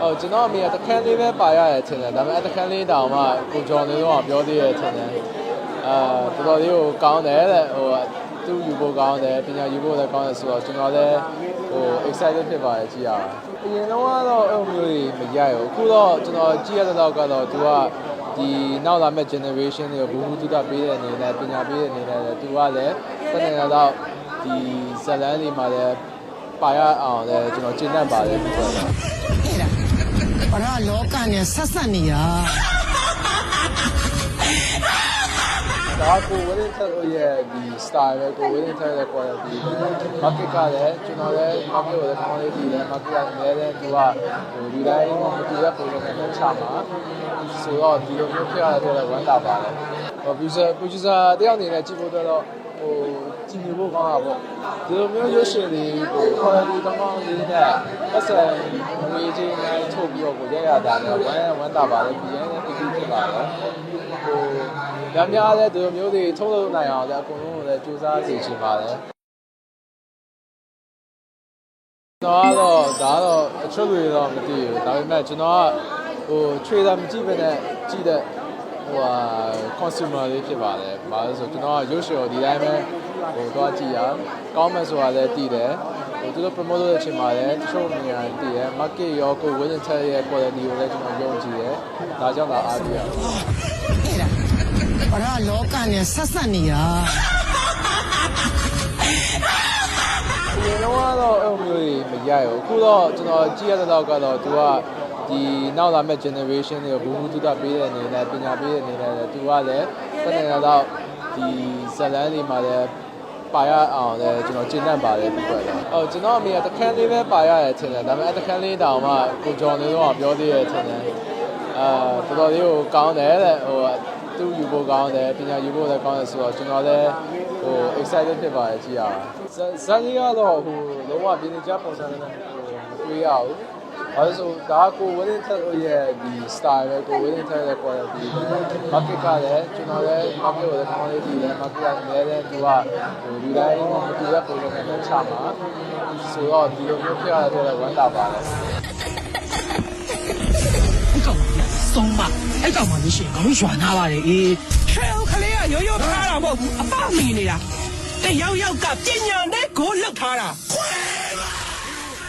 ဟုတ်ကျွန်တော်အမေကတခန်းလေးပဲပါရတယ်ထင်တယ်ဒါပေမဲ့အတခန်းလေးတောင်မှကိုကျော်နေတော့ပြောသေးတယ်ထင်တယ်အာတော်တော်လေးကိုကောင်းတယ်တဲ့ဟိုသူယူဖို့ကောင်းတယ်ပညာယူဖို့လည်းကောင်းတယ်ဆိုတော့ကျွန်တော်လည်းဟို excited ဖြစ်ပါတယ်ကြည့်ရတာအရင်တော့ကတော့အဲ့လိုမျိုးတွေမရရဘူးအခုတော့ကျွန်တော်ကြည့်ရတဲ့တော့ကတော့သူကဒီနောက်လာမဲ့ generation တွေကိုဘူဘူတူတာပေးတဲ့အနေနဲ့ပညာပေးတဲ့အနေနဲ့လည်းသူကလည်းတနေ့တော့ဒီဇလန်းလေးမှာလည်းပါရအောင်လည်းကျွန်တော်ကျင့်တတ်ပါတယ်ပြီးတော့ဘာသာ လောကနဲ့ဆက်ဆက်နေတာဒါကိုဝင်းထက်ရဲ့ဒီ style ပဲကိုဝင်းထက်ရဲ့ quality ပဲ market ကလည်းကျွန်တော်လည်း market ကိုလည်းကောင်းလေးပြီးတယ် market ကအများနဲ့သူကဟိုဒီတိုင်းမတူတဲ့ပုံစံနဲ့ချမှာဆိုတော့ဒီလိုမျိုးဖြစ်ရတဲ့လည်းဝမ်းသာပါတယ်ဟို producer producer တယောက်အနေနဲ့ကြည့်ဖို့တော့ဟိုကြည့်နေဖို့ကောင်းတာပေါ့ဒီလိုမျိုးရွှေရှင်တွေဟို quality ကောင်းကောင်းလေးနဲ့ပတ် စံငွေချင်းတိုင်းထုတ်ပြီးတော့ကိုရရတာလည်းဝမ်းဝမ်းသာပါတယ်ပြည်ရဲနဲ့ပြည်ပြည်ဖြစ်ပါတယ်ဟိုညများလည်းဒီလိုမျိုးတွေထုတ်လုပ်နိုင်အောင်လည်းအကုန်လုံးကိုလည်းစူးစမ်းစီချင်ပါတယ်ကျွန်တော်ကတော့ဒါကတော့အချွတ်တွေတော့မသိဘူးဒါပေမဲ့ကျွန်တော်က ဟို trader မကြည့်ဘဲနဲ့ကြည့်တဲ့ဟိုဟာ consumer လေးဖြစ်ပါတယ်။ဘာလို့လဲဆိုကျွန်တော်ကရုပ်ရှင်ကိုဒီတိုင်းပဲဟိုတော့ကြည့်ရကောင်းမယ်ဆိုတာလည်းသိတယ်။ဟိုသူတို့ promote လုပ်တဲ့အချိန်မှာလည်းတချို့နေရာသိတယ် market ရောကို winning tag ရဲ့ quality ကိုလည်းကျွန်တော်ယုံကြည်တယ်။ဒါကြောင့်ဒါအားပြရအောင်ဘာသာလောကနဲ့ဆက်ဆက်နေတာအရင်တော့ကတော့အဲ့လိုမျိုးတွေမရရဘူးအခုတော့ကျွန်တော်ကြည့်ရတဲ့တော့ကတော့သူက ဒီနောက်လာမဲ့ generation တွေကိုဘူဘူတူတာပေးတဲ့အနေနဲ့ပညာပေးတဲ့အနေနဲ့လည်းသူကလည်းတနေ့တော့ဒီဇလန်းလေးမှာလည်းပါရအောင်လည်းကျွန်တော်ကျင့်တတ်ပါတယ်ပြီးတော့ဟုတ်ကျွန်တော်အမေကတခန်းလေးပဲပါရတယ်ထင်တယ်ဒါပေမဲ့အတခန်းလေးတောင်မှကိုကျော်နေတော့ပြောသေးတယ်ထင်တယ်အာတော်တော်လေးကိုကောင်းတယ်တဲ့ဟိုသူယူဖို့ကောင်းတယ်ပညာယူဖို့လည်းကောင်းတယ်ဆိုတော့ကျွန်တော်လည်းဟို excited ဖြစ်ပါတယ်ကြည့်ရတာဇန်ကြီးကတော့ဟိုလုံးဝပြင်းနေကြပုံစံနဲ့ဟိုမတွေ့ရဘူး အဲဆိုဒါကိုဝင်းထက်ရဲ့ဒီ style ပဲကိုဝင်းထက်ရဲ့ quality ပဲ market ကလည်းကျွန်တော်လည်း market ကိုလည်းကောင်းလေးပြီးတယ် market ကအများနဲ့သူကဟိုဒီတိုင်းမတူတဲ့ပုံစံနဲ့ချမှာဆိုတော့ဒီလိုမျိုးဖြစ်ရတဲ့လည်းဝမ်းသာပါတယ်အဲ့ကောင်ကဆုံးမအဲ့ကောင်မှလို့ရှိရင်ခေါင်းရွာနာပါတယ်အေးထွေအောင်ကလေးကရိုးရိုးထားတာမဟုတ်ဘူးအပေါက်မီနေတာတယောက်ယောက်ကပညာနဲ့ကိုလှုပ်ထားတာ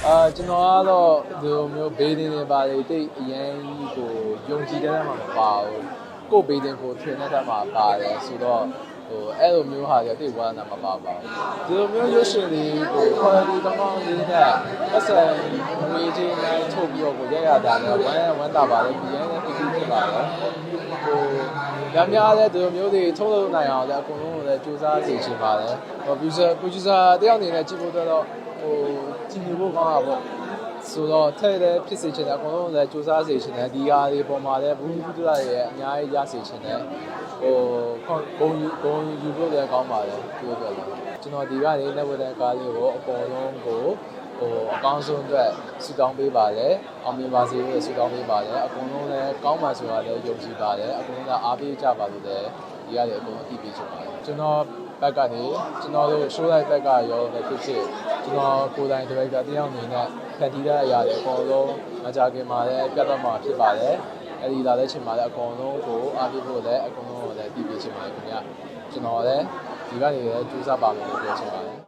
အာကျွန်တော်ကတော့ဒီလိုမျိုးဘေးဒင်းတွေပါလေတိတ်အရင်ကြီးကိုယုံကြည်တဲ့မှာမပါဘူးကို့ဘေးဒင်းကိုထင်တဲ့မှာပါတယ်ဆိုတော့ဟိုအဲ့လိုမျိုးဟာတွေတိတ်ဝမ်းတာမပါပါဘူးဒီလိုမျိုးရွှေရှင်တွေဟို quality ကောင်းကောင်းလေးနဲ့ပတ်စံငွေချင်းတိုင်းထုတ်ပြီးတော့ကိုရရတာလည်းဝမ်းဝမ်းသာပါတယ်ပြည်ရဲနဲ့ပြည်ပြည်ဖြစ်ပါတယ်ဟို ညများလည်းဒီလိုမျိုးတွေထုတ်လုပ်နိုင်အောင်လည်းအကုန်လုံးကိုလည်းစူးစမ်းစီချင်ပါတယ်ဟို producer producer တယောက်အနေနဲ့ကြည့်ဖို့တော့ဟိုကြည့်နေဖို့ကောင်းတာပေါ့ဆိုတော့ထဲ့တဲ့ဖြစ်စေချင်တယ်အကုန်လုံးလည်းစူးစမ်းစေချင်တယ်ဒီဟာတွေပေါ်မှာလည်းဘူးဘူးတူလာရဲ့အများကြီးရစေချင်တယ်ဟိုဂုံယူဂုံယူဖို့လည်းကောင်းပါတယ်ဒီလိုပြောတယ်ကျွန်တော်ဒီကနေလက်ဝဲတဲ့ကားလေးကိုအပေါ်လုံးကို ဟိုအကောင်းဆုံးအတွက်ဆူတောင်းပေးပါတယ်အောင်မြင်ပါစေလို့ဆူတောင်းပေးပါတယ်အကုန်လုံးလည်းကောင်းပါဆိုတာလည်းယုံကြည်ပါတယ်အကုန်လုံးကအားပေးကြပါလို့လည်းဒီကနေအကုန်လုံးအသိပေးချင်ပါတယ်ကျွန်တော်ဘက်ကနေကျွန်တော်တို့ show live ဘက်ကရောလည်းဖြစ်ဖြစ်ကျွန်တော်ကိုယ်တိုင် director တယောက်အနေနဲ့ဖန်တီးရတဲ့အရာတွေအကုန်လုံးမကြခင်မှာလည်းပြတ်တော့မှာဖြစ်ပါတယ်အဲဒီလာတဲ့ချိန်မှာလည်းအကုန်လုံးကိုအားပေးဖို့လည်းအကုန်လုံးကိုလည်းတည်ပြချင်ပါတယ်ခင်ဗျာကျွန်တော်လည်းဒီကနေလည်းကြိုးစားပါမယ်လို့ပြောချင်ပါတယ်